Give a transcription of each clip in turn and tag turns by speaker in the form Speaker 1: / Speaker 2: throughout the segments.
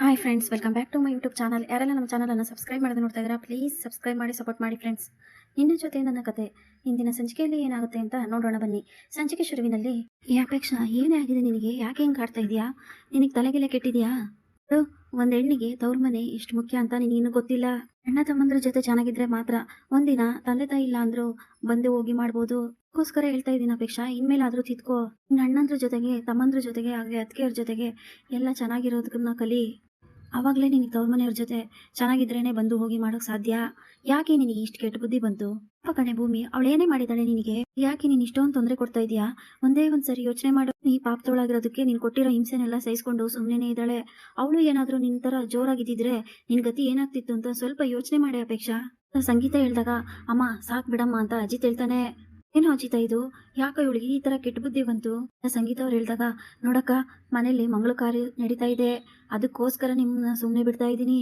Speaker 1: Hi friends welcome back to my YouTube channel ಯಾರೆಲ್ಲ ನಮ್ಮ ಚಾನಲನ್ನು ಸಬ್ಸ್ಕ್ರೈಬ್ ಮಾಡದೆ ನೋಡ್ತಾ ಇದ್ದೀರಾ ಪ್ಲೀಸ್ ಸಬ್ಸ್ಕ್ರೈಬ್ ಮಾಡಿ ಸಪೋರ್ಟ್ ಮಾಡಿ ಫ್ರೆಂಡ್ಸ್ ನಿನ್ನ ಜೊತೆ ನನ್ನ ಕತೆ. ಇಂದಿನ ಸಂಚಿಕೆಯಲ್ಲಿ ಏನಾಗುತ್ತೆ ಅಂತ ನೋಡೋಣ ಬನ್ನಿ. ಸಂಚಿಕೆ ಶುರುವಿನಲ್ಲಿ, ಈ ಅಪೇಕ್ಷಾ ಏನೇ ಆಗಿದೆ ನಿನಗೆ? ಯಾಕೆ ಹಿಂಗೆ ಕಾಡ್ತಾ ಇದೆಯಾ? ನಿನಗೆ ತಲೆಗೆಲೆ ಕೆಟ್ಟಿದೆಯಾ? ಒಂದು ಹೆಣ್ಣಿಗೆ ತವ್ರ ಮನೆ ಇಷ್ಟು ಮುಖ್ಯ ಅಂತ ನಿನಗಿನ್ನೂ ಗೊತ್ತಿಲ್ಲ. ಅಣ್ಣ ತಮ್ಮಂದ್ರ ಜೊತೆ ಚೆನ್ನಾಗಿದ್ರೆ ಮಾತ್ರ ಒಂದಿನ ತಂದೆ ತಾಯಿ ಇಲ್ಲ ಅಂದ್ರು ಬಂದು ಹೋಗಿ ಮಾಡ್ಬೋದು. ಅದಕ್ಕೋಸ್ಕರ ಹೇಳ್ತಾ ಇದ್ದೀನಿ ಅಪೇಕ್ಷಾ, ಇನ್ಮೇಲಾದ್ರೂ ತಿದ್ಕೋ. ನಿನ್ನ ಅಣ್ಣಂದ್ರ ಜೊತೆಗೆ, ತಮ್ಮಂದ್ರ ಜೊತೆಗೆ, ಹಾಗೆ ಅತ್ತಿಗೆಯವ್ರ ಜೊತೆಗೆ ಎಲ್ಲ ಚೆನ್ನಾಗಿರೋದನ್ನ ಕಲಿ. ಆವಾಗಲೇ ನಿನಗೆ ತವ್ರ ಮನೆಯವ್ರ ಜೊತೆ ಚೆನ್ನಾಗಿದ್ರೇನೆ ಬಂದು ಹೋಗಿ ಮಾಡೋಕೆ ಸಾಧ್ಯ? ಯಾಕೆ ನಿನಗೆ ಇಷ್ಟು ಕೆಟ್ಟ ಬುದ್ಧಿ ಬಂತು? ಅಪ್ಪ ಕಣೆ ಭೂಮಿ ಅವಳೇನೇ ಮಾಡಿದಾಳೆ ನಿನಗೆ? ಯಾಕೆ ನೀನು ಇಷ್ಟೊಂದು ತೊಂದರೆ ಕೊಡ್ತಾ ಇದೀಯಾ ಒಂದೇ ಒಂದು ಸರಿ ಯೋಚನೆ ಮಾಡು. ನೀ ಪಾಪ್ತೊಳಗಿರೋದಕ್ಕೆ ನೀನು ಕೊಟ್ಟಿರೋ ಹಿಂಸೆನೆಲ್ಲ ಸಹಿಸ್ಕೊಂಡು ಸುಮ್ಮನೆ ಇದ್ದಾಳೆ. ಅವಳು ಏನಾದರೂ ನಿನ್ನ ಥರ ಜೋರಾಗಿದ್ದಿದ್ರೆ ನಿನ್ನ ಗತಿ ಏನಾಗ್ತಿತ್ತು ಅಂತ ಸ್ವಲ್ಪ ಯೋಚನೆ ಮಾಡಿ ಅಪೇಕ್ಷಾ. ಸಂಗೀತ ಹೇಳಿದಾಗ, ಅಮ್ಮ, ಸಾಕ್ ಬಿಡಮ್ಮ ಅಂತ ಅಜಿತ್ ಹೇಳ್ತಾನೆ. ಏನೋ ಅಜಿತ ಇದು? ಯಾಕೆ ಇವಳಿಗೆ ಈ ಥರ ಕೆಟ್ಟ ಬುದ್ಧಿ ಬಂತು? ಸಂಗೀತ ಅವ್ರು ಹೇಳಿದಾಗ, ನೋಡಕ್ಕ ಮನೇಲಿ ಮಂಗಳ ಕಾರ್ಯ ನಡೀತಾ ಇದೆ. ಅದಕ್ಕೋಸ್ಕರ ನಿಮ್ಮನ್ನ ಸುಮ್ಮನೆ ಬಿಡ್ತಾ ಇದ್ದೀನಿ.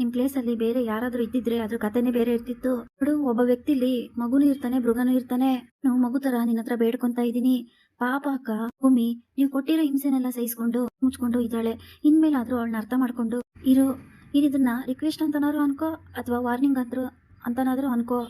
Speaker 1: ನಿಮ್ ಪ್ಲೇಸ್ ಅಲ್ಲಿ ಬೇರೆ ಯಾರಾದ್ರೂ ಇದ್ದಿದ್ರೆ ಅದ್ರ ಕಥೆನೇ ಬೇರೆ ಇರ್ತಿತ್ತು. ನೋಡು, ಒಬ್ಬ ವ್ಯಕ್ತಿಲಿ ಮಗುನು ಇರ್ತಾನೆ, ಮೃಗನೂ ಇರ್ತಾನೆ. ನಾವು ಮಗು ತರ ನಿನ್ನ ಹತ್ರ ಬೇಡ್ಕೊಂತ ಇದ್ದೀನಿ. ಪಾಪ ಅಕ್ಕ, ಭೂಮಿ, ನೀವು ಕೊಟ್ಟಿರೋ ಹಿಂಸೆನೆಲ್ಲ ಸಹಿಸ್ಕೊಂಡು ಮುಚ್ಕೊಂಡು ಇದ್ದಾಳೆ. ಇನ್ಮೇಲಾದ್ರೂ ಅವಳನ್ನ ಅರ್ಥ ಮಾಡ್ಕೊಂಡು ಇರು. ನೀನ್ ಇದನ್ನ ರಿಕ್ವೆಸ್ಟ್ ಅಂತನಾದ್ರು ಅನ್ಕೋ, ಅಥವಾ ವಾರ್ನಿಂಗ್ ಅಂತ ಅಂತನಾದ್ರೂ ಅನ್ಕೋ.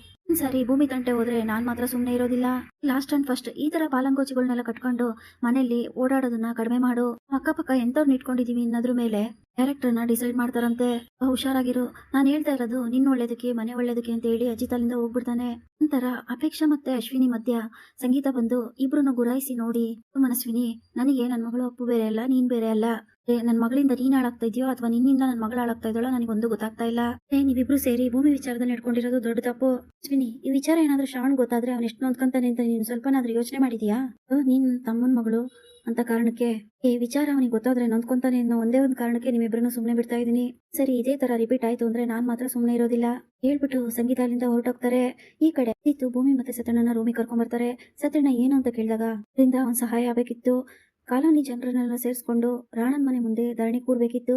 Speaker 1: ಸರಿ, ಭೂಮಿ ತಂಟೆ ಹೋದ್ರೆ ನಾನ್ ಮಾತ್ರ ಸುಮ್ಮನೆ ಇರೋದಿಲ್ಲ. ಲಾಸ್ಟ್ ಅಂಡ್ ಫಸ್ಟ್ ಈ ತರ ಪಾಲಂಗೋಚಿಗಳನ್ನೆಲ್ಲ ಕಟ್ಕೊಂಡು ಮನೆಯಲ್ಲಿ ಓಡಾಡೋದನ್ನ ಕಡಿಮೆ ಮಾಡು. ಅಕ್ಕಪಕ್ಕ ಎಂತವ್ರನ್ನ ಇಟ್ಕೊಂಡಿದೀವಿ ಅನ್ನೋದ್ರ ಮೇಲೆ ಕ್ಯಾರೆಕ್ಟರ್ನ ಡಿಸೈಡ್ ಮಾಡ್ತಾರಂತೆ. ಹುಷಾರಾಗಿರು. ನಾನು ಹೇಳ್ತಾ ಇರೋದು ನಿನ್ನ ಒಳ್ಳೇದಕ್ಕೆ, ಮನೆ ಒಳ್ಳೇದಕ್ಕೆ ಅಂತ ಹೇಳಿ ಅಜಿತ್ ಅಲ್ಲಿಂದ ಹೋಗ್ಬಿಡ್ತಾನೆ. ನಂತರ ಅಪೇಕ್ಷಾ ಮತ್ತೆ ಅಶ್ವಿನಿ ಮಧ್ಯ ಸಂಗೀತ ಬಂದು ಇಬ್ರನ್ನ ಗುರಾಯಿಸಿ ನೋಡಿ. ಮನಸ್ವಿನಿ, ನನಗೆ ನನ್ನ ಮಗಳು ಅಪ್ಪು ಬೇರೆ ಅಲ್ಲ, ನೀನ್ ಬೇರೆ ಅಲ್ಲ. ಏ ನನ್ನ ಮಗಳಿಂದ ನೀನ್ ಹಾಳಾಗ್ತಾ ಇದೆಯೋ ಅಥವಾ ನಿನ್ನಿಂದ ನನ್ನ ಮಗಳು ಹಾಳಾಗ್ತಾ ಇದ್ದಾಳೋ ನನಗೊಂದು ಗೊತ್ತಾಗ್ತಾ ಇಲ್ಲ. ಏ, ನೀವಿಬ್ರು ಸೇರಿ ಭೂಮಿ ವಿಚಾರದಲ್ಲಿ ನಡ್ಕೊಂಡಿರೋದು ದೊಡ್ಡ ತಪ್ಪು. ಅಶ್ವಿನಿ ಈ ವಿಚಾರ ಏನಾದ್ರೂ ಶ್ರಾವಣ್ ಗೊತ್ತಾದ್ರೆ ಅವ್ನು ಎಷ್ಟು ನೊಂದ್ಕೊಂತಾನೆ ಅಂತ ನೀನು ಸ್ವಲ್ಪನಾದ್ರೂ ಯೋಚನೆ ಮಾಡಿದ್ಯಾ? ನೀನ್ ತಮ್ಮನ ಮಗಳು ಅಂತ ಕಾರಣಕ್ಕೆ? ಈ ವಿಚಾರ ಅವನಿಗೆ ಗೊತ್ತಾದ್ರೆ ನೊಂದ್ಕೊಂತಾನೆ ಅನ್ನೋ ಒಂದೇ ಒಂದು ಕಾರಣಕ್ಕೆ ನಿಮ್ಮಿಬ್ಬರನ್ನು ಸುಮ್ಮನೆ ಬಿಡ್ತಾ ಇದ್ದೀನಿ ಸರಿ, ಇದೇ ತರ ರಿಪೀಟ್ ಆಯ್ತು ಅಂದ್ರೆ ನಾನ್ ಮಾತ್ರ ಸುಮ್ಮನೆ ಇರೋದಿಲ್ಲ. ಹೇಳ್ಬಿಟ್ಟು ಸಂಗೀತ ಅಲ್ಲಿಂದ ಹೊರಟೋಗ್ತಾರೆ. ಈ ಕಡೆ ಇತ್ತು ಭೂಮಿ ಮತ್ತೆ ಸತಣ್ಣನ ರೂಮಿಗೆ ಕರ್ಕೊಂಡ್ ಬರ್ತಾರೆ. ಸತಣ್ಣ ಏನು ಅಂತ ಕೇಳಿದಾಗ ಅದರಿಂದ ಅವ್ನ್ ಸಹಾಯ ಆಗ್ಬೇಕಿತ್ತು. ಕಾಲೋನಿ ಜನರನ್ನೆಲ್ಲ ಸೇರಿಸ್ಕೊಂಡು ರಾಣನ್ ಮನೆ ಮುಂದೆ ಧರಣಿ ಕೂರ್ಬೇಕಿತ್ತು.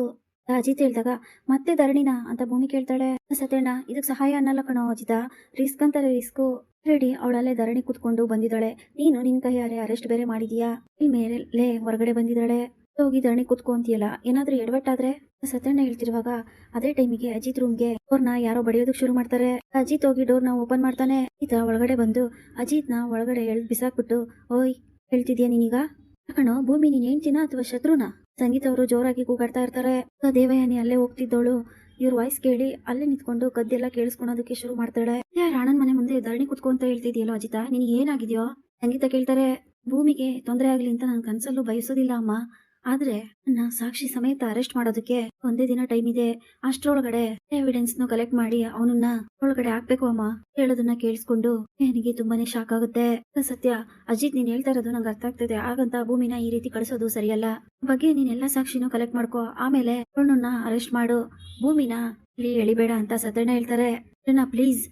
Speaker 1: ಅಜಿತ್ ಹೇಳ್ದಾಗ, ಮತ್ತೆ ಧರಣಿನ? ಅಂತ ಭೂಮಿ ಕೇಳ್ತಾಳೆ. ಸತ್ಯಣ್ಣ ಇದಕ್ ಸಹಾಯ ಅನ್ನಲ್ಲ ಕಣೋ ಅಜಿತ. ರಿಸ್ಕ್ ಅಂತಾರೆ ರಿಸ್ಕು. ರೆಡಿ ಅವಳಲ್ಲೇ ಧರಣಿ ಕೂತ್ಕೊಂಡು ಬಂದಿದ್ದಾಳೆ. ನೀನು ನಿನ್ ಕೈಯಾರೆ ಅರೆಸ್ಟ್ ಬೇರೆ ಮಾಡಿದೀಯಾ? ಇಲ್ಲಿ ಮೇಲೆ ಹೊರಗಡೆ ಬಂದಿದ್ದಾಳೆ. ಹೋಗಿ ಧರಣಿ ಕೂತ್ಕೊಂತೀಯಲ್ಲ ಏನಾದ್ರೂ ಎಡವಟ್ಟಾದ್ರೆ? ಸತ್ಯಣ್ಣ ಹೇಳ್ತಿರುವಾಗ, ಅದೇ ಟೈಮಿಗೆ ಅಜಿತ್ ರೂಮ್ಗೆ ಡೋರ್ನ ಯಾರೋ ಬಡಿಯೋದಕ್ ಶುರು ಮಾಡ್ತಾರೆ. ಅಜಿತ್ ಹೋಗಿ ಡೋರ್ನ ಓಪನ್ ಮಾಡ್ತಾನೆ. ಈತ ಒಳಗಡೆ ಬಂದು ಅಜಿತ್ನ ಒಳಗಡೆ ಎಳ್ದ್ ಬಿಸಾಕ್ಬಿಟ್ಟು, ಓಯ್, ಹೇಳ್ತಿದ್ಯಾ ನೀನೀಗ? ಕಣೋ ಭೂಮಿ ನೀನ್ ಹೆಂಡ್ತಿನ ಅಥವಾ ಶತ್ರುನ? ಸಂಗೀತ ಅವರು ಜೋರಾಗಿ ಕೂಗಾಡ್ತಾ ಇರ್ತಾರೆ. ದೇವಯಾನಿ ಅಲ್ಲೇ ಹೋಗ್ತಿದ್ದವಳು. ಇವ್ರ ವಾಯ್ಸ್ ಕೇಳಿ ಅಲ್ಲೇ ನಿಂತ್ಕೊಂಡು ಗದ್ದೆಲ್ಲ ಕೇಳಿಸ್ಕೊಳೋದಕ್ಕೆ ಶುರು ಮಾಡ್ತಾಳೆ. ರಾಣನ್ ಮನೆ ಮುಂದೆ ಧರಣಿ ಕುತ್ಕೊಂತ ಹೇಳ್ತಿದ್ಯಲ್ಲೋ ಅಜಿತಾ? ನಿನಗೆ ಏನಾಗಿದ್ಯೋ? ಸಂಗೀತ ಕೇಳ್ತಾರೆ. ಭೂಮಿಗೆ ತೊಂದರೆ ಆಗ್ಲಿ ಅಂತ ನಾನು ಕನ್ಸಲ್ಲೂ ಬಯಸೋದಿಲ್ಲ ಅಮ್ಮ. ಆದ್ರೆ ನನ್ನ ಸಾಕ್ಷಿ ಸಮೇತ ಅರೆಸ್ಟ್ ಮಾಡೋದಕ್ಕೆ ಒಂದೇ ದಿನ ಟೈಮ್ ಇದೆ. ಅಷ್ಟ್ರೊಳಗಡೆ ಎವಿಡೆನ್ಸ್ ನು ಕಲೆಕ್ಟ್ ಮಾಡಿ ಅವನನ್ನ ಒಳಗಡೆ ಹಾಕ್ಬೇಕು ಅಮ್ಮ ಹೇಳೋದನ್ನ ಕೇಳಿಸ್ಕೊಂಡು. ನನಗೆ ತುಂಬಾನೇ ಶಾಕ್ ಆಗುತ್ತೆ. ಸತ್ಯ, ಅಜಿತ್ ನೀನ್ ಹೇಳ್ತಾ ಇರೋದು ನಂಗೆ ಅರ್ಥ ಆಗ್ತದೆ. ಹಾಗಂತ ಭೂಮಿನ ಈ ರೀತಿ ಕಳಿಸೋದು ಸರಿಯಲ್ಲ. ಬಗ್ಗೆ ನೀನ್ ಎಲ್ಲಾ ಸಾಕ್ಷಿನೂ ಕಲೆಕ್ಟ್ ಮಾಡ್ಕೋ. ಆಮೇಲೆ ಅವನನ್ನ ಅರೆಸ್ಟ್ ಮಾಡು. ಭೂಮಿನ ಇಲ್ಲಿ ಎಳಿಬೇಡ ಅಂತ ಸತ್ಯಣ್ಣ ಹೇಳ್ತಾರೆ. ಪ್ಲೀಸ್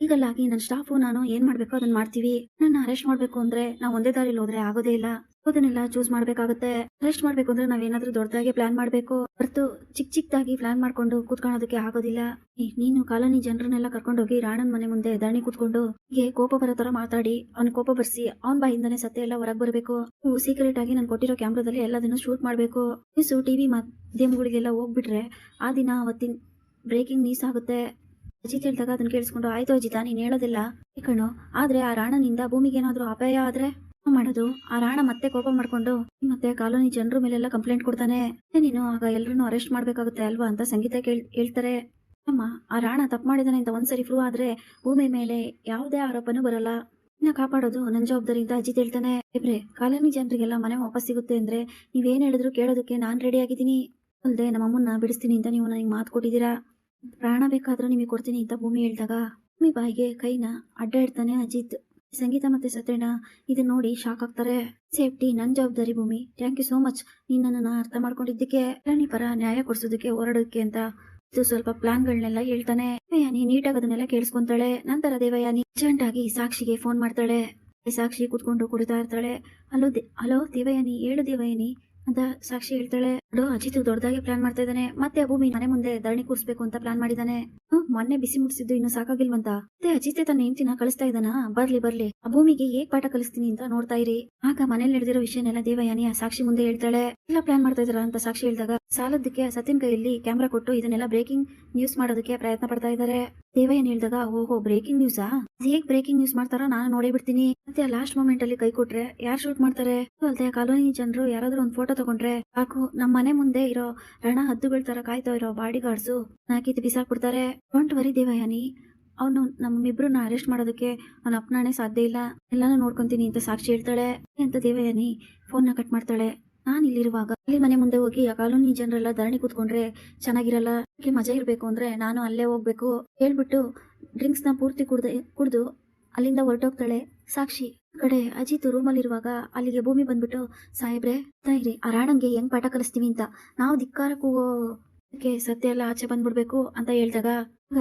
Speaker 1: ಈಗಲ್ಲಾಗಿ ನನ್ನ ಸ್ಟಾಫು ನಾನು ಏನ್ ಮಾಡ್ಬೇಕು ಅದನ್ನ ಮಾಡ್ತೀವಿ. ನನ್ನ ಅರೆಸ್ಟ್ ಮಾಡ್ಬೇಕು ಅಂದ್ರೆ ನಾವು ಒಂದೇ ದಾರಿಲಿ ಹೋದ್ರೆ ಆಗೋದೇ ಇಲ್ಲ. ಅದನ್ನೆಲ್ಲ ಚೂಸ್ ಮಾಡ್ಬೇಕಾಗುತ್ತೆ. ಅರೆಸ್ಟ್ ಮಾಡ್ಬೇಕು ಅಂದ್ರೆ ನಾವೇನಾದ್ರೂ ದೊಡ್ಡದಾಗಿ ಪ್ಲಾನ್ ಮಾಡ್ಬೇಕು. ಹೊರತು ಚಿಕ್ಕ ಚಿಕ್ಕದಾಗಿ ಪ್ಲಾನ್ ಮಾಡ್ಕೊಂಡು ಕೂತ್ಕೊಳ್ಳೋದಕ್ಕೆ ಆಗೋದಿಲ್ಲ. ನೀನು ಕಾಲೋನಿ ಜನರನ್ನೆಲ್ಲ ಕರ್ಕೊಂಡೋಗಿ ರಾಣನ್ ಮನೆ ಮುಂದೆ ಧರಣಿ ಕೂತ್ಕೊಂಡು ಹೀಗೆ ಕೋಪ ಬರೋ ತರ ಮಾತಾಡಿ, ಅವ್ನ ಕೋಪ ಬರ್ಸಿ ಅವ್ನ ಬಾಯಿಂದಾನೆ ಸತ್ಯ ಎಲ್ಲ ಹೊರಗ್ ಬರಬೇಕು. ಸೀಕ್ರೆಟ್ ಆಗಿ ನಾನು ಕೊಟ್ಟಿರೋ ಕ್ಯಾಮ್ರಾದಲ್ಲಿ ಎಲ್ಲದನ್ನು ಶೂಟ್ ಮಾಡಬೇಕು. ನ್ಯೂಸು ಟಿವಿ ಮಾಧ್ಯಮಗಳಿಗೆಲ್ಲ ಹೋಗ್ಬಿಟ್ರೆ ಆ ದಿನ ಅವತ್ತಿನ ಬ್ರೇಕಿಂಗ್ ನ್ಯೂಸ್ ಆಗುತ್ತೆ. ಅಜಿತ್ ಹೇಳ್ದಾಗ ಅದನ್ನ ಕೇಳಿಸ್ಕೊಂಡು, ಆಯ್ತು ಅಜಿತ, ನೀನ್ ಹೇಳೋದಿಲ್ಲ. ಕಣೋ, ಆದ್ರೆ ಆ ರಾಣನಿಂದ ಭೂಮಿಗೆ ಏನಾದ್ರೂ ಅಪಾಯ ಆದ್ರೆ ಮಾಡೋದು? ಆ ರಾಣ ಮತ್ತೆ ಕೋಪ ಮಾಡ್ಕೊಂಡು ಮತ್ತೆ ಕಾಲೋನಿ ಜನರ ಮೇಲೆಲ್ಲ ಕಂಪ್ಲೇಂಟ್ ಕೊಡ್ತಾನೆ. ನೀನು ಆಗ ಎಲ್ರನ್ನೂ ಅರೆಸ್ಟ್ ಮಾಡ್ಬೇಕಾಗುತ್ತೆ ಅಲ್ವಾ? ಅಂತ ಸಂಗೀತ ಹೇಳ್ತಾರೆ. ಅಮ್ಮ, ಆ ರಾಣ ತಪ್ಪು ಮಾಡಿದಾನೆ ಅಂತ ಒಂದ್ಸರಿ ಪ್ರೂವ್ ಆದ್ರೆ ಭೂಮಿ ಮೇಲೆ ಯಾವುದೇ ಆರೋಪನೂ ಬರಲ್ಲ. ಇನ್ನ ಕಾಪಾಡೋದು ನನ್ನ ಜವಾಬ್ದಾರಿ ಅಂತ ಅಜಿತ್ ಹೇಳ್ತಾನೆ. ಇಬ್ರೆ, ಕಾಲೋನಿ ಜನರಿಗೆಲ್ಲ ಮನೆ ವಾಪಸ್ ಸಿಗುತ್ತೆ ಅಂದ್ರೆ ನೀವೇನ್ ಹೇಳಿದ್ರು ಕೇಳೋದಕ್ಕೆ ನಾನ್ ರೆಡಿ ಆಗಿದ್ದೀನಿ. ಅಲ್ಲದೆ ನಮ್ಮಮ್ಮನ್ನ ಬಿಡಿಸ್ತೀನಿ ಅಂತ ನೀವು ನನಗೆ ಮಾತು ಕೊಟ್ಟಿದ್ದೀರಾ? ಪ್ರಾಣ ಬೇಕಾದ್ರೂ ನಿಮಗೆ ಕೊಡ್ತೀನಿ ಅಂತ ಭೂಮಿ ಹೇಳಿದಾಗ, ಭೂಮಿ ಬಾಯಿಗೆ ಕೈನ ಅಡ್ಡ ಇಡ್ತಾನೆ ಅಜಿತ್. ಸಂಗೀತ ಮತ್ತೆ ಸತ್ಯಣ್ಣ ಇದನ್ನ ನೋಡಿ ಶಾಕ್ ಆಗ್ತಾರೆ. ಸೇಫ್ಟಿ ನನ್ನ ಜವಾಬ್ದಾರಿ ಭೂಮಿ. ಥ್ಯಾಂಕ್ ಯು ಸೋ ಮಚ್ ನೀನ್ ನನ್ನನ್ನ ಅರ್ಥ ಮಾಡ್ಕೊಂಡಿದ್ದಕ್ಕೆ ಪ್ರಾಣಿ ಪರ ನ್ಯಾಯ ಕೊಡ್ಸೋದಕ್ಕೆ ಹೊರಡೋದಕ್ಕೆ ಅಂತ. ಇದು ಸ್ವಲ್ಪ ಪ್ಲಾನ್ಗಳನ್ನೆಲ್ಲ ಹೇಳ್ತಾನೆ. ದೇವಯಾನಿ ನೀಟಾಗಿ ಅದನ್ನೆಲ್ಲ ಕೇಳಿಸ್ಕೊಂತಾಳೆ. ನಂತರ ದೇವಯಾನಿ ಅರ್ಜೆಂಟ್ ಆಗಿ ಸಾಕ್ಷಿಗೆ ಫೋನ್ ಮಾಡ್ತಾಳೆ. ಸಾಕ್ಷಿ ಕೂತ್ಕೊಂಡು ಕುಡಿತಾ ಇರ್ತಾಳೆ. ಹಲೋ ದೇ, ಹಲೋ ದೇವಯಾನಿ ಹೇಳು ದೇವಯಾನಿ ಅಂತ ಸಾಕ್ಷಿ ಹೇಳ್ತಾಳೆ. ನೋಡು, ಅಜಿತ್ ದೊಡ್ಡದಾಗಿ ಪ್ಲಾನ್ ಮಾಡ್ತಾ ಇದ್ದಾನೆ. ಮತ್ತೆ ಭೂಮಿ ಮನೆ ಮುಂದೆ ಧರಣಿ ಕೂರಿಸಬೇಕು ಅಂತ ಪ್ಲಾನ್ ಮಾಡಿದಾನೆ. ಮೊನ್ನೆ ಬಿಸಿ ಮುಟ್ಟಿಸಿದ್ದು ಇನ್ನು ಸಾಕಾಗಿಲ್ವಂತ. ಮತ್ತೆ ಅಜಿತ್ ತನ್ನ ಹೆಂಡತಿನ ಕಳಿಸ್ತಾ ಇದ್ದಾನ? ಬರ್ಲಿ ಬರ್ಲಿ. ಆ ಭೂಮಿಗೆ ಹೇಗ್ ಪಾಠ ಕಲಿಸ್ತೀನಿ ಅಂತ ನೋಡ್ತಾ ಇರಿ. ಆಗ ಮನೇಲಿ ನಡೆದಿರೋ ವಿಷಯನೆಲ್ಲ ದೇವಯಾನಿ ಸಾಕ್ಷಿ ಮುಂದೆ ಹೇಳ್ತಾಳೆ. ಎಲ್ಲ ಪ್ಲಾನ್ ಮಾಡ್ತಾ ಇದಾರ ಅಂತ ಸಾಕ್ಷಿ ಹೇಳಿದಾಗ ಸಾಲದಕ್ಕೆ ಸತ್ಯನ್ ಕೈಯಲ್ಲಿ ಕ್ಯಾಮ್ರಾ ಕೊಟ್ಟು ಇದನ್ನೆಲ್ಲ ಬ್ರೇಕಿಂಗ್ ನ್ಯೂಸ್ ಮಾಡೋದಕ್ಕೆ ಪ್ರಯತ್ನ ಪಡ್ತಾ ಇದ್ದಾರೆ. ದೇವಯ್ಯನ್ ಹೇಳ್ದಾಗ, ಓಹೋ ಬ್ರೇಕಿಂಗ್ ನ್ಯೂಸಾ ಹೇಗ್ ಬ್ರೇಕಿಂಗ್ ನ್ಯೂಸ್ ಮಾಡ್ತಾರೋ ನಾನು ನೋಡೇ ಬಿಡ್ತೀನಿ. ಮತ್ತೆ ಲಾಸ್ಟ್ ಮೂಮೆಂಟ್ ಅಲ್ಲಿ ಕೈ ಕೊಟ್ರೆ ಯಾರು ಶೂಟ್ ಮಾಡ್ತಾರೆ? ಅಲ್ದೆ ಕಾಲೋನಿ ಜನರು ಯಾರಾದ್ರೂ ಒಂದ್ ಫೋಟೋ ತಗೊಂಡ್ರೆ ಸಾಕು. ನಮ್ಮ ಮನೆ ಮುಂದೆ ಇರೋ ರಣ ಹದ್ದುಗಳ ತರ ಕಾಯ್ತಾ ಇರೋ ಬಾಡಿ ಗಾರ್ಡ್ಸು ನಾಕಿತ್ ಬಿಸಾಕ್ಬಿಡ್ತಾರೆ. ಡೋಂಟ್ ವರಿ ದೇವಯಾನಿ ಅವನು ನಮ್ಮಿಬ್ರನ್ನ ಅರೆಸ್ಟ್ ಮಾಡೋದಕ್ಕೆ ಅವನ ಅಪ್ನಾಣೆ ಸಾಧ್ಯ ಇಲ್ಲ. ಎಲ್ಲಾನು ನೋಡ್ಕೊಂತೀನಿ ಅಂತ ಸಾಕ್ಷಿ ಹೇಳ್ತಾಳೆ. ಅಂತ ದೇವಯಾನಿ ನ ಕಟ್ ಮಾಡ್ತಾಳೆ. ನಾನು ಇಲ್ಲಿರುವಾಗ ಅಲ್ಲಿ ಮನೆ ಮುಂದೆ ಹೋಗಿ ಆ ಕಾಲೋನಿ ಜನರೆಲ್ಲ ಧರಣಿ ಕೂತ್ಕೊಂಡ್ರೆ ಚೆನ್ನಾಗಿರಲ್ಲ ಮಜಾ ಇರಬೇಕು ಅಂದ್ರೆ ನಾನು ಅಲ್ಲೇ ಹೋಗ್ಬೇಕು ಹೇಳ್ಬಿಟ್ಟು ಡ್ರಿಂಕ್ಸ್ನ ಪೂರ್ತಿ ಕುಡ್ದು ಕುಡ್ದು ಅಲ್ಲಿಂದ ಹೊರಟೋಗ್ತಾಳೆ. ಸಾಕ್ಷಿ ಕಡೆ ಅಜಿತ್ ರೂಮಲ್ಲಿರುವಾಗ ಅಲ್ಲಿಗೆ ಭೂಮಿ ಬಂದ್ಬಿಟ್ಟು, ಸಾಹೇಬ್ರೆ ಇರಿ, ಆ ರಾಣಂಗೆ ಹೆಂಗ್ ಪಾಠ ಕಲಿಸ್ತೀವಿ ಅಂತ. ನಾವು ಧಿಕ್ಕಾರ ಕೂಗೋಕೆ ಸತ್ಯ ಎಲ್ಲ ಆಚೆ ಬಂದ್ಬಿಡ್ಬೇಕು ಅಂತ ಹೇಳ್ದಾಗ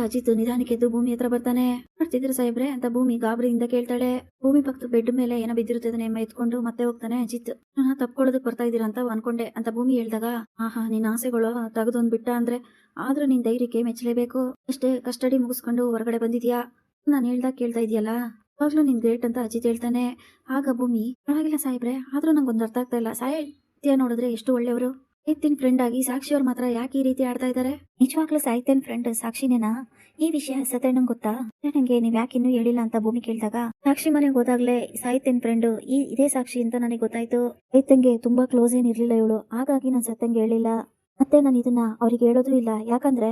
Speaker 1: ಅಜಿತ್ ನಿಧಾನಕ್ಕೆ ಎದ್ದು ಭೂಮಿ ಹತ್ರ ಬರ್ತಾನೆ. ಮಾಡ್ತಿದ್ರು ಸಾಹೇಬ್ರೆ ಅಂತ ಭೂಮಿ ಗಾಬರಿಯಿಂದ ಕೇಳ್ತಾಳೆ. ಭೂಮಿ ಪಕ್ಕದ ಬೆಡ್ ಮೇಲೆ ಏನೋ ಬಿದ್ದಿರುತ್ತೆ ಅದನ್ನ ಎತ್ಕೊಂಡು ಮತ್ತೆ ಹೋಗ್ತಾನೆ ಅಜಿತ್. ನಾನು ತಪ್ಕೊಳ್ಳೋದಕ್ಕೆ ಬರ್ತಾ ಇದ್ದೀರಾ ಅಂತ ಅನ್ಕೊಂಡೆ ಅಂತ ಭೂಮಿ ಹೇಳ್ದಾಗ, ಆಹಾ, ನಿನ್ನ ಆಸೆಗಳು ತೆಗೆದೊಂದ್ ಬಿಟ್ಟ ಅಂದ್ರೆ ಆದ್ರೂ ನಿನ್ ಧೈರ್ಯಕ್ಕೆ ಮೆಚ್ಚಲೇಬೇಕು. ಅಷ್ಟೇ ಕಸ್ಟಡಿ ಮುಗಿಸ್ಕೊಂಡು ಹೊರಗಡೆ ಬಂದಿದ್ಯಾ? ನಾನು ಹೇಳ್ದಾಗ ಕೇಳ್ತಾ ಇದೆಯಲ್ಲ ಅವಾಗ್ಲೂ ನಿನ್ ಗ್ರೇಟ್ ಅಂತ ಅಜಿತ್ ಹೇಳ್ತಾನೆ. ಆಗ ಭೂಮಿ, ಪರವಾಗಿಲ್ಲ ಸಾಹೇಬ್ರೆ, ಆದ್ರೂ ನಂಗೊಂದು ಅರ್ಥ ಆಗ್ತಾ ಇಲ್ಲ. ಸಾಹಿತ್ಯ ನೋಡಿದ್ರೆ ಎಷ್ಟು ಒಳ್ಳೆಯವರು. ಸಾಹಿತ್ಯನ್ ಫ್ರೆಂಡ್ ಆಗಿ ಸಾಕ್ಷಿ ಅವ್ರ ಮಾತ್ರ ಯಾಕೆ ಈ ರೀತಿ ಆಡ್ತಾ ಇದ್ದಾರೆ ನಿಜವಾಗ್ಲೂ ಸಾಹಿತ್ಯನ್ ಫ್ರೆಂಡ್ ಸಾಕ್ಷಿನೇನಾ? ಈ ವಿಷಯ ಸತ್ಯಣ್ಣಂಗ್ ಗೊತ್ತಾ? ನಂಗೆ ನೀವ್ ಯಾಕೆ ಇನ್ನೂ ಹೇಳಿಲ್ಲ ಅಂತ ಭೂಮಿ ಕೇಳಿದಾಗ? ಸಾಕ್ಷಿ ಮನೆಗೆ ಹೋದಾಗ್ಲೇ ಸಾಹಿತ್ಯನ್ ಫ್ರೆಂಡ್ ಈ ಇದೇ ಸಾಕ್ಷಿ ಅಂತ ನನಗೆ ಗೊತ್ತಾಯ್ತು. ಸಾಹಿತ್ಯಂಗೆ ತುಂಬಾ ಕ್ಲೋಸ್ ಏನ್ ಇರ್ಲಿಲ್ಲ ಇವಳು. ಹಾಗಾಗಿ ನಾನು ಸತ್ಯಂಗೆ ಹೇಳಿಲ್ಲ. ಮತ್ತೆ ನಾನು ಇದನ್ನ ಅವ್ರಿಗೆ ಹೇಳೋದು ಇಲ್ಲ. ಯಾಕಂದ್ರೆ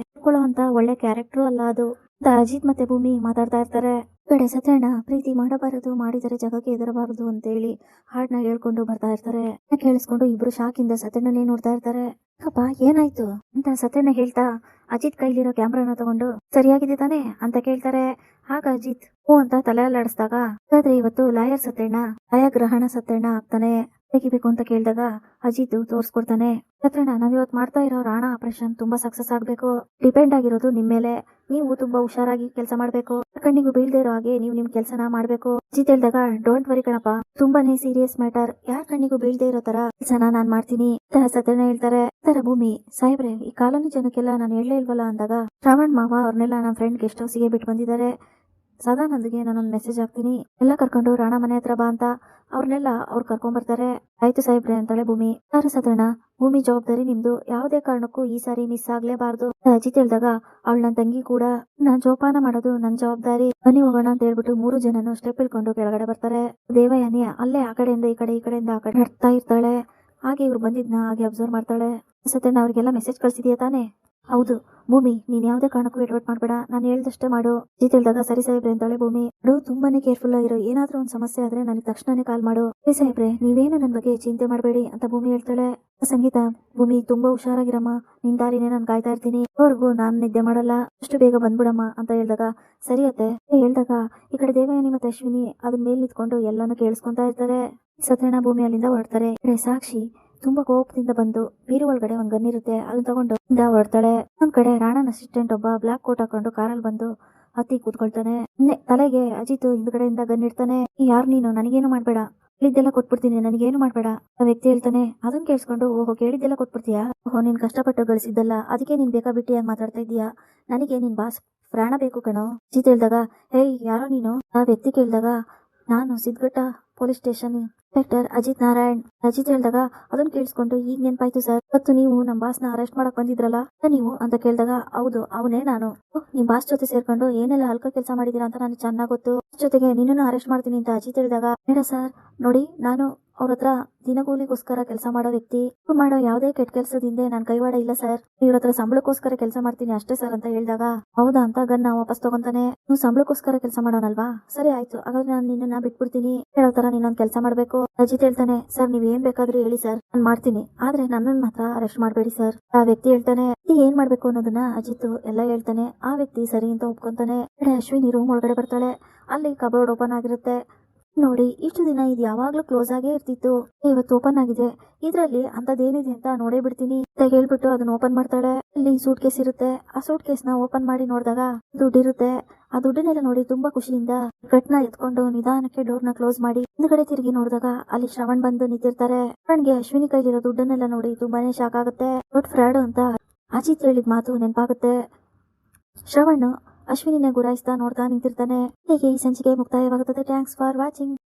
Speaker 1: ಒಳ್ಳೆ ಕ್ಯಾರೆಕ್ಟರ್ ಅಲ್ಲ ಅದು. ಅಂತ ಅಜಿತ್ ಮತ್ತೆ ಭೂಮಿ ಮಾತಾಡ್ತಾ ಇರ್ತಾರೆ. ಕಡೆ ಸತ್ಯಣ್ಣ, ಪ್ರೀತಿ ಮಾಡಬಾರದು, ಮಾಡಿದರೆ ಜಗಕ್ಕೆ ಎದರಬಾರದು ಅಂತ ಹೇಳಿ ಹಾಡ್ನ ಹೇಳ್ಕೊಂಡು ಬರ್ತಾ ಇರ್ತಾರೆ. ಕೇಳಿಸ್ಕೊಂಡು ಇಬ್ರು ಶಾಕಿಂದ ಸತ್ಯಣ್ಣನೇ ನೋಡ್ತಾ ಇರ್ತಾರೆ. ಅಪ್ಪ, ಏನಾಯ್ತು? ಅಂತ ಸತ್ಯಣ್ಣ ಹೇಳ್ತಾ ಅಜಿತ್ ಕೈಲಿರೋ ಕ್ಯಾಮ್ರಾನ ತಗೊಂಡು, ಸರಿಯಾಗಿದೆ ತಾನೆ? ಅಂತ ಕೇಳ್ತಾರೆ. ಆಗ ಅಜಿತ್, ಹೂ ಅಂತ ತಲೆ ಅಲ್ಲಾಡಿಸಿದಾಗ, ಹಾಗಾದ್ರೆ ಇವತ್ತು ಲಾಯರ್ ಸತ್ಯಣ್ಣ ಗ್ರಹಣ ಸತ್ಯಣ್ಣ ಆಗ್ತಾನೆ. ತೆಗಿಬೇಕು ಅಂತ ಕೇಳಿದಾಗ ಅಜಿತ್ ತೋರ್ಸ್ಕೊಡ್ತಾನೆ ಸತ್ಯಣ್ಣ ನಾವಿವತ್ತು ಮಾಡ್ತಾ ಇರೋ ರಾಣ ಆಪರೇಷನ್ ತುಂಬಾ ಸಕ್ಸಸ್ ಆಗ್ಬೇಕು. ಡಿಪೆಂಡ್ ಆಗಿರೋದು ನಿಮ್ ಮೇಲೆ. ನೀವು ತುಂಬಾ ಹುಷಾರಾಗಿ ಕೆಲಸ ಮಾಡ್ಬೇಕು. ಕಣ್ಣಿಗೂ ಬೀಳ್ದೇ ಇರೋ ಹಾಗೆ ನೀವು ನಿಮ್ ಕೆಲಸನ ಮಾಡ್ಬೇಕು. ಅಜಿತ್ ಹೇಳ್ದಾಗ, ಡೋಂಟ್ ವರಿ ಕಣಪ್ಪ. ತುಂಬಾನೇ ಸೀರಿಯಸ್ ಮ್ಯಾಟರ್. ಯಾರ ಕಣ್ಣಿಗೂ ಬೀಳದೆ ಇರೋ ತರ ಕೆಲಸನ ನಾನ್ ಮಾಡ್ತೀನಿ. ಸತ್ಯಣ್ಣ ಹೇಳ್ತಾರೆ. ತರ ಭೂಮಿ, ಸಾಹೇಬ್ರೆ, ಈ ಕಾಲೋನಿ ಜನಕ್ಕೆಲ್ಲ ನಾನು ಹೇಳಲೇ ಇಲ್ವಲ್ಲ ಅಂದಾಗ ಶ್ರವಣ್ ಮಾವ ಅವ್ರನ್ನೆಲ್ಲ ನನ್ನ ಫ್ರೆಂಡ್ ಗೆಸ್ಟ್ ಹೌಸ್ಗೆ ಬಿಟ್ಟು ಬಂದಿದ್ದಾರೆ. ಸದಾನಂದ್ಗೆ ನಾನೊಂದು ಮೆಸೇಜ್ ಹಾಕ್ತೀನಿ. ಎಲ್ಲ ಕರ್ಕೊಂಡು ರಾಣ ಮನೆ ಹತ್ರ ಬಾ ಅಂತ. ಅವ್ರನ್ನೆಲ್ಲ ಅವ್ರು ಕರ್ಕೊಂಡ್ ಬರ್ತಾರೆ ಆಯ್ತು ಸಾಹೇಬ್ರೆ, ಅಂತಾಳೆ ಭೂಮಿ ಯಾರು ಸದರಣ ಭೂಮಿ ಜವಾಬ್ದಾರಿ ನಿಮ್ದು. ಯಾವುದೇ ಕಾರಣಕ್ಕೂ ಈ ಸಾರಿ ಮಿಸ್ ಆಗ್ಲೇಬಾರ್ದು. ಅಜಿತ್ ಹೇಳ್ದಾಗ, ಅವಳ ನನ್ನ ತಂಗಿ ಕೂಡ ನಾನ್ ಜೋಪಾನ ಮಾಡೋದು ನನ್ನ ಜವಾಬ್ದಾರಿ. ಬನ್ನಿ ಹೋಗೋಣ, ಅಂತ ಹೇಳ್ಬಿಟ್ಟು ಮೂರು ಜನನು ಸ್ಟೆಪ್ ಇಳ್ಕೊಂಡು ಕೆಳಗಡೆ ಬರ್ತಾರೆ. ದೇವಯಾನಿ ಅಲ್ಲೇ ಆ ಕಡೆಯಿಂದ, ಈ ಕಡೆ, ಈ ಕಡೆಯಿಂದ ಆ ಕಡೆ ನಡ್ತಾ ಇರ್ತಾಳೆ. ಹಾಗೆ ಇವ್ರು ಬಂದಿದ್ನ, ಹಾಗೆ ಅಬ್ಸರ್ವ್ ಮಾಡ್ತಾಳೆ. ಸತ್ಯಣ್ಣ, ಅವ್ರಿಗೆಲ್ಲ ಮೆಸೇಜ್ ಕಳ್ಸಿದ್ಯಾ ತಾನೇ? ಹೌದು. ಭೂಮಿ, ನೀನ್ ಯಾವುದೇ ಕಾರಣಕ್ಕೂ ಎಡವಟ್ ಮಾಡ್ಬೇಡ. ನಾನು ಹೇಳ್ದಷ್ಟೇ ಮಾಡು. ಜೀತ್ ಸರಿ ಸಾಹೇಬ್ರೆ ಅಂತಾಳೆ ಭೂಮಿ. ನೋಡು, ತುಂಬಾನೇ ಕೇರ್ಫುಲ್ ಆಗಿರೋ ಏನಾದ್ರೂ ಒಂದು ಸಮಸ್ಯೆ ಆದ್ರೆ ನನಗೆ ತಕ್ಷಣನೇ ಕಾಲ್ ಮಾಡು. ಸರಿ ಸಾಹೇಬ್ರೆ, ನೀವೇನು ನನ್ನ ಬಗ್ಗೆ ಚಿಂತೆ ಮಾಡಬೇಡಿ ಅಂತ ಭೂಮಿ ಹೇಳ್ತಾಳೆ. ಸಂಗೀತ, ಭೂಮಿ, ತುಂಬಾ ಹುಷಾರಾಗಿರಮ್ಮ. ನಿನ್ ದಾರಿನೇ ನಾನು ಕಾಯ್ತಾ ಇರ್ತೀನಿ. ಅವ್ರಿಗೂ ನಾನು ನಿದ್ದೆ ಮಾಡಲ್ಲ. ಅಷ್ಟು ಬೇಗ ಬಂದ್ಬಿಡಮ್ಮ ಅಂತ ಹೇಳ್ದಾಗ, ಸರಿ ಅತ್ತೆ ಹೇಳ್ದಾಗ, ಈ ಕಡೆ ದೇವಯಾನಿ ಮತ್ತೆ ಅಶ್ವಿನಿ ಅದ್ರ ಮೇಲ್ ನಿಂತ್ಕೊಂಡು ಎಲ್ಲಾನು ಕೇಳಿಸ್ಕೊಂತಾ ಇರ್ತಾರೆ. ಸತ್ಯನ ಭೂಮಿ ಅಲ್ಲಿಂದ ಹೊರಡ್ತಾರೆ ಸಾಕ್ಷಿ ತುಂಬಾ ಕೋಪದಿಂದ ಬಂದು ಬೀರು ಒಳಗಡೆ ಒಂದ್ ಗನ್ ಇರುತ್ತೆ, ಅದನ್ನ ತಗೊಂಡು ಹೊರಡ್ತಾಳೆ. ಒಂದ್ ಕಡೆ ರಾಣನ್ ಅಸಿಸ್ಟೆಂಟ್ ಒಬ್ಬ ಬ್ಲಾಕ್ ಕೋಟ್ ಹಾಕೊಂಡು ಕಾರಲ್ಲಿ ಬಂದು ಹತ್ತಿ ಕೂತ್ಕೊಳ್ತಾನೆ. ತಲೆಗೆ ಅಜಿತ್ ಹಿಂದ್ಗಡೆಯಿಂದ ಗನ್ ಇಡ್ತಾನೆ. ಯಾರು ನೀನು? ನನಗೇನು ಮಾಡ್ಬೇಡ. ಹೇಳಿದ್ದೆಲ್ಲ ಕೊಟ್ಬಿಡ್ತೀನಿ. ನನಗೇನು ಮಾಡ್ಬೇಡ. ಆ ವ್ಯಕ್ತಿ ಹೇಳ್ತಾನೆ ಅದನ್ನ ಕೇಳಿಸ್ಕೊಂಡು, ಓಹೋ, ಕೇಳಿದ್ದೆಲ್ಲ ಕೊಟ್ಬಿಡ್ತೀಯಾ? ಓಹೋ, ನೀನ್ ಕಷ್ಟಪಟ್ಟು ಗಳಿಸಿದ್ದಲ್ಲ. ಅದಕ್ಕೆ ನೀನ್ ಬೇಕಾ ಬಿಟ್ಟಿಯಾಗಿ ಮಾತಾಡ್ತಾ ಇದೀಯಾ ನನಗೆ ನಿನ್ ಬಾಸ್ ಪ್ರಾಣ ಬೇಕು ಕಣೋ. ಅಜಿತ್ ಹೇಳ್ದಾಗ, ಹೇಯ್, ಯಾರೋ ನೀನು? ಆ ವ್ಯಕ್ತಿ ಕೇಳಿದಾಗ, ನಾನು Siddagatta police station inspector Ajit Narayan. Ajit ಹೇಳಿದಾಗ ಅದನ್ನ ಕೇಳಿಸ್ಕೊಂಡು ಈಗ ನೆನಪಾಯ್ತು ಸರ್. ಇವತ್ತು ನೀವು ನಮ್ಮ ಬಾಸ್ನ ಅರೆಸ್ಟ್ ಮಾಡಕ್ ಬಂದಿದ್ರಲ್ಲ ನೀವು ಅಂತ ಕೇಳಿದಾಗ, ಹೌದು, ಅವನೇ ನಾನು. ನಿಮ್ ಬಾಸ್ ಜೊತೆ ಸೇರ್ಕೊಂಡು ಏನೆಲ್ಲ ಹಲ್ಕ ಕೆಲಸ ಮಾಡಿದೀರಾ ಅಂತ ನಾನು ಚೆನ್ನಾಗ್ ಗೊತ್ತು. ಜೊತೆಗೆ ನಿನ್ನನ್ನು ಅರೆಸ್ಟ್ ಮಾಡ್ತೀನಿ ಅಂತ ಅಜಿತ್ ಹೇಳಿದಾಗ, ಬೇಡ ಸರ್. ನೋಡಿ, ನಾನು ಅವ್ರ ಹತ್ರ ದಿನಗೂಲಿಗೋಸ್ಕರ ಕೆಲಸ ಮಾಡೋ ವ್ಯಕ್ತಿ ಮಾಡೋ ಯಾವುದೇ ಕೆಟ್ಟ ಕೆಲಸದಿಂದ ನಾನು ಕೈವಾಡ ಇಲ್ಲ ಸರ್. ಇವ್ರ ಹತ್ರ ಸಂಬಳಕ್ಕೋಸ್ಕರ ಕೆಲಸ ಮಾಡ್ತೀನಿ ಅಷ್ಟೇ ಸರ್ ಅಂತ ಹೇಳಿದಾಗ, ಹೌದಾ ಅಂತ ಗನ್ನ ವಾಪಸ್ ತಗೊಂತಾನೆ, ನೀವು ಸಂಬಳಕ್ಕೋಸ್ಕರ ಕೆಲಸ ಮಾಡೋಣಲ್ವಾ? ಸರಿ ಆಯ್ತು, ಹಾಗಾದ್ರೆ ನಾನು ನಿನ್ನ ಬಿಟ್ಬಿಡ್ತೀನಿ. ಹೇಳೋ ತರ ನೀನೊಂದು ಕೆಲಸ ಮಾಡ್ಬೇಕು. ಅಜಿತ್ ಹೇಳ್ತಾನೆ, ಸರ್, ನೀವ್ ಏನ್ ಬೇಕಾದ್ರೂ ಹೇಳಿ ಸರ್, ನಾನು ಮಾಡ್ತೀನಿ. ಆದ್ರೆ ನನ್ನನ್ ಮಾತ್ರ ಅರೆಸ್ಟ್ ಮಾಡಬೇಡಿ ಸರ್. ಆ ವ್ಯಕ್ತಿ ಹೇಳ್ತಾನೆ ಏನ್ ಮಾಡ್ಬೇಕು ಅನ್ನೋದನ್ನ? ಅಜಿತ್ ಎಲ್ಲ ಹೇಳ್ತಾನೆ, ಆ ವ್ಯಕ್ತಿ ಸರಿ ಅಂತ ಒಪ್ಕೊಂತಾನೆ. ಅಶ್ವಿನಿ ರೂಮ್ ಒಳಗಡೆ ಬರ್ತಾಳೆ. ಅಲ್ಲಿ ಕಬೋರ್ಡ್ ಓಪನ್ ಆಗಿರುತ್ತೆ. ನೋಡಿ, ಇಷ್ಟು ದಿನ ಇದು ಯಾವಾಗ್ಲೂ ಕ್ಲೋಸ್ ಆಗೇ ಇರ್ತಿತ್ತು. ಇವತ್ತು ಓಪನ್ ಆಗಿದೆ. ಇದ್ರಲ್ಲಿ ಅಂತದೇನಿದೆ ಅಂತ ನೋಡೇ ಬಿಡ್ತೀನಿ ಅಂತ ಹೇಳ್ಬಿಟ್ಟು ಅದನ್ನ ಓಪನ್ ಮಾಡ್ತಾಳೆ. ಅಲ್ಲಿ ಸೂಟ್ ಕೇಸ್ ಇರುತ್ತೆ. ಆ ಸೂಟ್ ಕೇಸ್ನ ಓಪನ್ ಮಾಡಿ ನೋಡಿದಾಗ ದುಡ್ಡಿರುತ್ತೆ. ಆ ದುಡ್ಡನ್ನೆಲ್ಲ ನೋಡಿ ತುಂಬಾ ಖುಷಿಯಿಂದ ಕಟ್ನ ಎತ್ಕೊಂಡು ನಿಧಾನಕ್ಕೆ ಡೋರ್ನ ಕ್ಲೋಸ್ ಮಾಡಿ ಹಿಂದ್ಗಡೆ ತಿರುಗಿ ನೋಡಿದಾಗ ಅಲ್ಲಿ ಶ್ರವಣ್ ಬಂದು ನಿಂತಿರ್ತಾರೆ. ಶ್ರವಣ್ಗೆ ಅಶ್ವಿನಿ ಕೈಲಿರೋ ದುಡ್ಡನ್ನೆಲ್ಲ ನೋಡಿ ತುಂಬಾನೇ ಶಾಕ್ ಆಗುತ್ತೆ. ದೊಡ್ಡ ಫ್ರಾಡ್ ಅಂತ ಅಜಿತ್ ಹೇಳಿದ ಮಾತು ನೆನಪಾಗುತ್ತೆ. ಶ್ರವಣ್ ಅಶ್ವಿನಿನ ಗುರಾಯಿಸ್ತಾ ನೋಡ್ತಾ ನಿಂತಿರ್ತಾನೆ. ಹೀಗೆ ಈ ಸಂಚಿಕೆ ಮುಕ್ತಾಯವಾಗುತ್ತದೆ. Thanks for watching